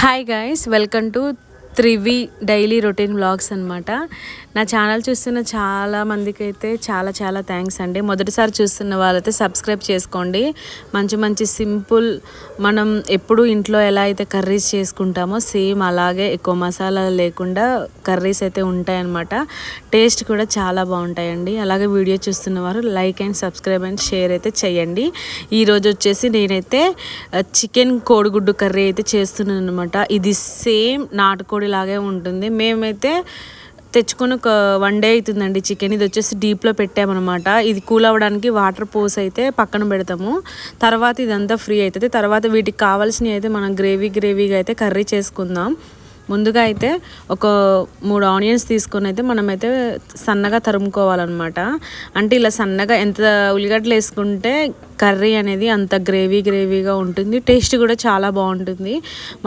Hi guys, welcome to Trivi daily routine vlogs అనమాట నా channel చూస్తున్న చాలా మందికి అయితే చాలా చాలా థ్యాంక్స్ అండి. మొదటిసారి చూస్తున్న వాళ్ళైతే సబ్స్క్రైబ్ చేసుకోండి. మంచి మంచి సింపుల్ మనం ఎప్పుడు ఇంట్లో ఎలా అయితే కర్రీస్ చేసుకుంటామో సేమ్ అలాగే ఎక్కువ మసాలా లేకుండా కర్రీస్ అయితే ఉంటాయన్నమాట. టేస్ట్ కూడా చాలా బాగుంటాయండి. అలాగే వీడియో చూస్తున్న వారు like and subscribe and share అయితే చేయండి. ఈరోజు వచ్చేసి నేనైతే చికెన్ కోడిగుడ్డు కర్రీ అయితే చేస్తున్నాను అనమాట ఇది సేమ్ నాటుకోడి లాగే ఉంటుంది. మేమైతే తెచ్చుకొని ఒక వన్ డే అవుతుందండి చికెన్ ఇది వచ్చేసి డీప్లో పెట్టామన్నమాట. ఇది కూల్ అవ్వడానికి వాటర్ పోస్ అయితే పక్కన పెడతాము. తర్వాత ఇదంతా ఫ్రీ అవుతుంది. తర్వాత వీటికి కావాల్సినవి అయితే మనం గ్రేవీ గ్రేవీగా అయితే కర్రీ చేసుకుందాం. ముందుగా అయితే ఒక మూడు ఆనియన్స్ తీసుకొని అయితే మనమైతే సన్నగా తరుముకోవాలన్నమాట. అంటే ఇలా సన్నగా ఎంత ఉల్లిగడ్డలు వేసుకుంటే కర్రీ అనేది అంత గ్రేవీ గ్రేవీగా ఉంటుంది టేస్ట్ కూడా చాలా బాగుంటుంది.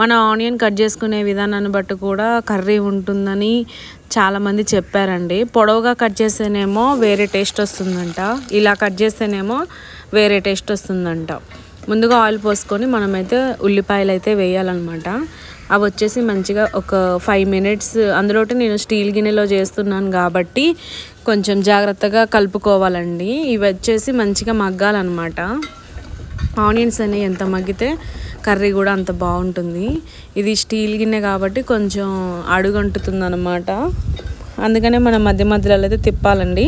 మన ఆనియన్ కట్ చేసుకునే విధానాన్ని బట్టి కూడా కర్రీ ఉంటుందని చాలామంది చెప్పారండి. పొడవుగా కట్ చేస్తేనేమో వేరే టేస్ట్ వస్తుందంట ఇలా కట్ చేస్తేనేమో వేరే టేస్ట్ వస్తుందంట. ముందుగా ఆయిల్ పోసుకొని మనమైతే ఉల్లిపాయలు అయితే వేయాలన్నమాట. అవి వచ్చేసి మంచిగా ఒక ఫైవ్ మినిట్స్ అందులో నేను స్టీల్ గిన్నెలో చేస్తున్నాను కాబట్టి కొంచెం జాగ్రత్తగా కలుపుకోవాలండి. ఇవి వచ్చేసి మంచిగా మగ్గాలన్నమాట. ఆనియన్స్ అనేవి ఎంత మగ్గితే కర్రీ కూడా అంత బాగుంటుంది. ఇది స్టీల్ గిన్నె కాబట్టి కొంచెం అడుగంటుతుంది అనమాట అందుకనే మనం మధ్య మధ్యలో అయితే తిప్పాలండి.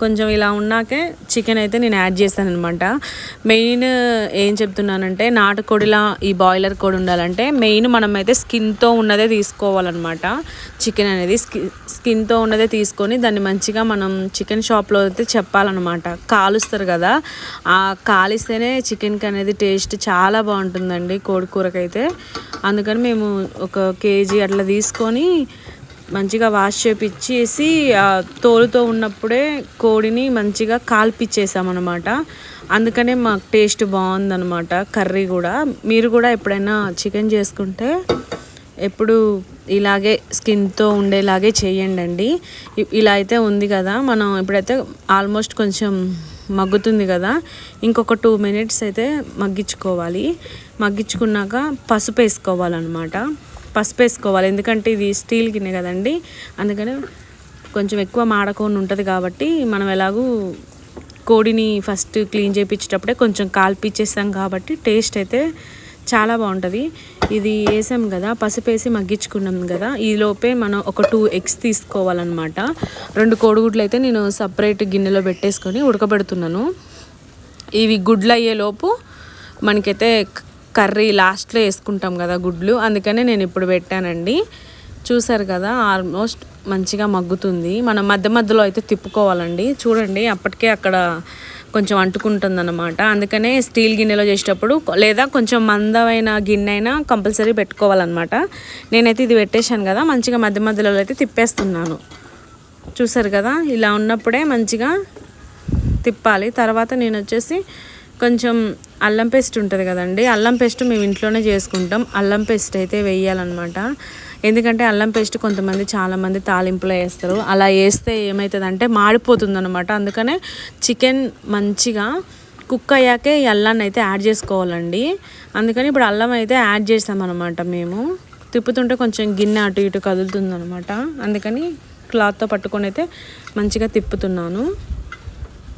కొంచెం ఇలా ఉన్నాకే చికెన్ అయితే నేను యాడ్ చేస్తాను అనమాట మెయిన్ ఏం చెప్తున్నానంటే నాటుకోడిలా ఈ బాయిలర్ కోడి ఉండాలంటే మెయిన్ మనం అయితే స్కిన్తో ఉన్నదే తీసుకోవాలన్నమాట. చికెన్ అనేది స్కి స్కిన్తో ఉన్నదే తీసుకొని దాన్ని మంచిగా మనం చికెన్ షాప్లో అయితే చెప్పాలన్నమాట. కాలుస్తారు కదా ఆ కాలిస్తేనే చికెన్కి అనేది టేస్ట్ చాలా బాగుంటుందండి కోడి కూరకైతే. అందుకని మేము ఒక కేజీ అట్లా తీసుకొని మంచిగా వాష్ చేపించేసి తోలుతో ఉన్నప్పుడే కోడిని మంచిగా కాల్పిచ్చేసామన్నమాట. అందుకనే మాకు టేస్ట్ బాగుందనమాట కర్రీ కూడా. మీరు కూడా ఎప్పుడైనా చికెన్ చేసుకుంటే ఎప్పుడు ఇలాగే స్కిన్తో ఉండేలాగే చేయండి ఇలా అయితే ఉంది కదా మనం ఇప్పుడైతే ఆల్మోస్ట్ కొంచెం మగ్గుతుంది కదా ఇంకొక టూ మినిట్స్ అయితే మగ్గించుకోవాలి. మగ్గించుకున్నాక పసుపు వేసుకోవాలన్నమాట. పసుపు వేసుకోవాలి ఎందుకంటే ఇది స్టీల్ గిన్నె కదండి. అందుకని కొంచెం ఎక్కువ మాడకుండా ఉంటుంది కాబట్టి మనం ఎలాగూ కోడిని ఫస్ట్ క్లీన్ చేయించేటప్పుడే కొంచెం కాల్పిచ్చేస్తాం కాబట్టి టేస్ట్ అయితే చాలా బాగుంటుంది. ఇది వేసాం కదా పసుపు వేసి మగ్గించుకున్నాం కదా ఈలోపే లోపే మనం ఒక టూ ఎగ్స్ తీసుకోవాలన్నమాట. రెండు కోడిగుడ్లు అయితే నేను సపరేట్ గిన్నెలో పెట్టేసుకొని ఉడకబెడుతున్నాను. ఇవి గుడ్లు అయ్యేలోపు మనకైతే కర్రీ లాస్ట్లో వేసుకుంటాం కదా గుడ్లు. అందుకనే నేను ఇప్పుడు పెట్టానండి. చూసారు కదా ఆల్మోస్ట్ మంచిగా మగ్గుతుంది. మనం మధ్య మధ్యలో అయితే తిప్పుకోవాలండి. చూడండి అప్పటికే అక్కడ కొంచెం అంటుకుంటుందన్నమాట. అందుకనే స్టీల్ గిన్నెలో చేసేటప్పుడు లేదా కొంచెం మందమైన గిన్నె అయినా కంపల్సరీ పెట్టుకోవాలన్నమాట. నేనైతే ఇది పెట్టేశాను కదా మంచిగా మధ్య మధ్యలో అయితే తిప్పేస్తున్నాను. చూసారు కదా ఇలా ఉన్నప్పుడే మంచిగా తిప్పాలి. తర్వాత నేను వచ్చేసి కొంచెం అల్లం పేస్ట్ ఉంటుంది కదండి అల్లం పేస్ట్ మేము ఇంట్లోనే చేసుకుంటాం. అల్లం పేస్ట్ అయితే వేయాలన్నమాట. ఎందుకంటే అల్లం పేస్ట్ కొంతమంది చాలామంది తాలింపులో వేస్తారు. అలా వేస్తే ఏమవుతుందంటే మాడిపోతుంది అనమాట అందుకనే చికెన్ మంచిగా కుక్ అయ్యాకే ఈ అల్లాన్ని అయితే యాడ్ చేసుకోవాలండి. అందుకని ఇప్పుడు అల్లం అయితే యాడ్ చేసామన్నమాట మేము. తిప్పుతుంటే కొంచెం గిన్నె అటు ఇటు కదులుతుంది అనమాట అందుకని క్లాత్తో పట్టుకొని అయితే మంచిగా తిప్పుతున్నాను.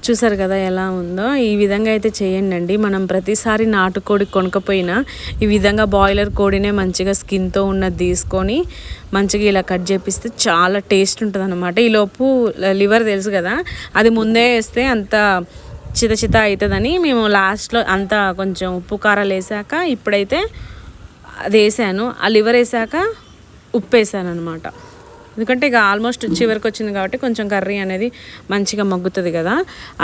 చూసారు కదా ఎలా ఉందో? ఈ విధంగా అయితే చేయండి అండి మనం ప్రతిసారి నాటుకోడి కొనకపోయినా ఈ విధంగా బాయిలర్ కోడినే మంచిగా స్కిన్తో ఉన్నది తీసుకొని మంచిగా ఇలా కట్ చేపిస్తే చాలా టేస్ట్ ఉంటుంది అనమాట ఈలోపు లివర్ తెలుసు కదా? అది ముందే వేస్తే అంత చిత చిత అవుతుందని మేము లాస్ట్లో అంత కొంచెం ఉప్పు కారాలు వేసాక ఇప్పుడైతే అది వేసాను. ఆ లివర్ వేసాక ఉప్పు వేసాను అనమాట ఎందుకంటే ఇక ఆల్మోస్ట్ చివరికి వచ్చింది కాబట్టి కొంచెం కర్రీ అనేది మంచిగా మగ్గుతుంది కదా.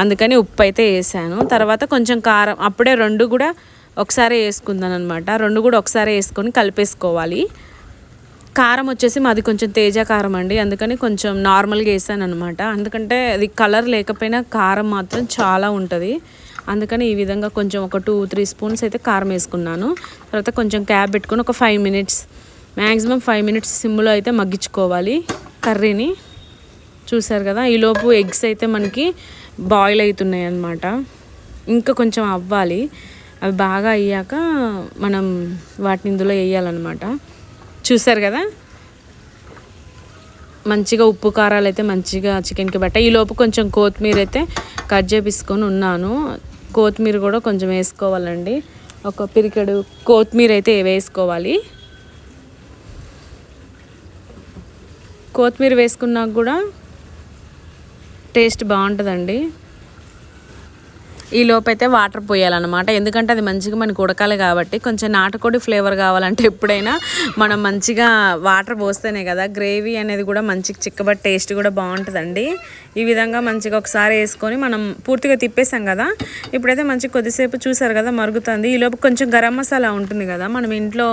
అందుకని ఉప్పు అయితే వేసాను. తర్వాత కొంచెం కారం అప్పుడే రెండు కూడా ఒకసారి వేసుకుందాను అనమాట రెండు కూడా ఒకసారి వేసుకొని కలిపేసుకోవాలి. కారం వచ్చేసి మాది కొంచెం తేజ కారం అండి. అందుకని కొంచెం నార్మల్గా వేసాను అనమాట ఎందుకంటే అది కలర్ లేకపోయినా కారం మాత్రం చాలా ఉంటుంది. అందుకని ఈ విధంగా కొంచెం ఒక టూ త్రీ స్పూన్స్ అయితే కారం వేసుకున్నాను. తర్వాత కొంచెం క్యాబ్ పెట్టుకుని ఒక five minutes maximum five minutes సిమ్లో అయితే మగ్గించుకోవాలి కర్రీని. చూసారు కదా ఈలోపు ఎగ్స్ అయితే మనకి బాయిల్ అవుతున్నాయి అన్నమాట. ఇంకా కొంచెం అవ్వాలి. అవి బాగా అయ్యాక మనం వాటిని ఇందులో వేయాలన్నమాట. చూసారు కదా మంచిగా ఉప్పు కారాలు అయితే మంచిగా చికెన్కి బట్ట ఈలోపు కొంచెం కొత్తిమీర అయితే కట్ చేపించుకొని ఉన్నాను. కొత్తిమీర కూడా కొంచెం వేసుకోవాలండి. ఒక పిరికెడు కొత్తిమీర అయితే వేసుకోవాలి. కొత్తిమీర వేసుకున్నాక కూడా టేస్ట్ బాగుంటుందండి. ఈ లోపైతే వాటర్ పోయాలన్నమాట. ఎందుకంటే అది మంచిగా మనకు ఉడకాలి కాబట్టి కొంచెం నాటుకోడి ఫ్లేవర్ కావాలంటే ఎప్పుడైనా మనం మంచిగా వాటర్ పోస్తేనే కదా గ్రేవీ అనేది కూడా మంచిగా చిక్కబట్టి టేస్ట్ కూడా బాగుంటుందండి. ఈ విధంగా మంచిగా ఒకసారి వేసుకొని మనం పూర్తిగా తిప్పేసాం కదా ఇప్పుడైతే మంచిగా కొద్దిసేపు చూసారు కదా మరుగుతుంది. ఈ లోపు కొంచెం గరం మసాలా ఉంటుంది కదా మనం ఇంట్లో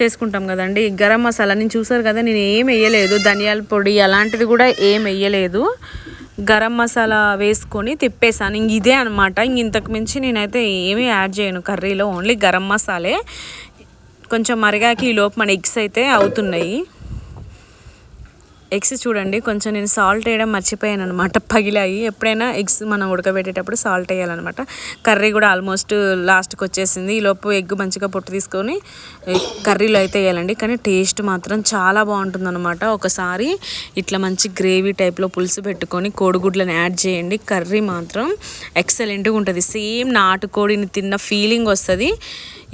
చేసుకుంటాం కదండి. గరం మసాలా నేను చూసారు కదా నేను ఏం వేయలేదు. ధనియాల పొడి అలాంటిది కూడా ఏం వేయలేదు. గరం మసాలా వేసుకొని తిప్పేసాను ఇంక ఇదే అనమాట ఇంక ఇంతకు మించి నేనైతే ఏమీ యాడ్ చేయను. కర్రీలో ఓన్లీ గరం మసాలే. కొంచెం మరిగాకి ఈ లోపు మన ఎగ్స్ అయితే అవుతున్నాయి. ఎగ్స్ చూడండి కొంచెం నేను సాల్ట్ వేయడం మర్చిపోయాను అనమాట పగిలాయి. ఎప్పుడైనా ఎగ్స్ మనం ఉడకబెట్టేటప్పుడు సాల్ట్ వేయాలన్నమాట. కర్రీ కూడా ఆల్మోస్ట్ లాస్ట్కి వచ్చేసింది. ఈ లోపు ఎగ్ మంచిగా పొట్టు తీసుకొని కర్రీలో అయితే వేయాలండి. కానీ టేస్ట్ మాత్రం చాలా బాగుంటుంది ఒకసారి ఇట్లా మంచి గ్రేవీ టైప్లో పులుసు పెట్టుకొని కోడిగుడ్లను యాడ్ చేయండి. కర్రీ మాత్రం ఎక్సలెంట్గా ఉంటుంది. సేమ్ నాటుకోడిని తిన్న ఫీలింగ్ వస్తుంది.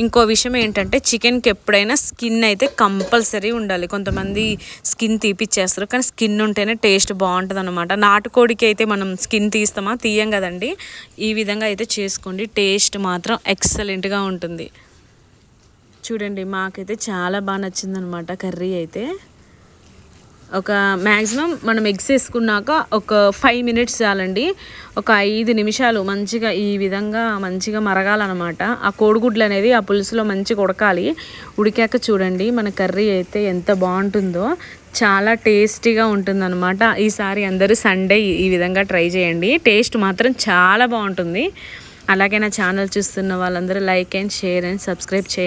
ఇంకో విషయం ఏంటంటే చికెన్కి ఎప్పుడైనా స్కిన్ అయితే కంపల్సరీ ఉండాలి. కొంతమంది స్కిన్ తీపిచ్చేస్తారు. కానీ స్కిన్ ఉంటేనే టేస్ట్ బాగుంటుంది అనమాట నాటుకోడికి అయితే మనం స్కిన్ తీస్తామా? తీయం కదండి. ఈ విధంగా అయితే చేసుకోండి. టేస్ట్ మాత్రం ఎక్సలెంట్గా ఉంటుంది. చూడండి మాకైతే చాలా బాగా నచ్చిందనమాట కర్రీ అయితే. ఒక మ్యాక్సిమం మనం ఎగ్స్ వేసుకున్నాక ఒక ఫైవ్ మినిట్స్ చాలండి. ఒక ఐదు నిమిషాలు మంచిగా ఈ విధంగా మంచిగా మరగాలన్నమాట. ఆ కోడిగుడ్లు అనేది ఆ పులుసులో మంచిగా ఉడకాలి. ఉడికాక చూడండి మన కర్రీ అయితే ఎంత బాగుంటుందో. చాలా టేస్టీగా ఉంటుందన్నమాట. ఈసారి అందరూ సండే ఈ విధంగా ట్రై చేయండి. టేస్ట్ మాత్రం చాలా బాగుంటుంది. అలాగే నా ఛానల్ చూస్తున్న వాళ్ళందరూ like and share and subscribe చేయండి.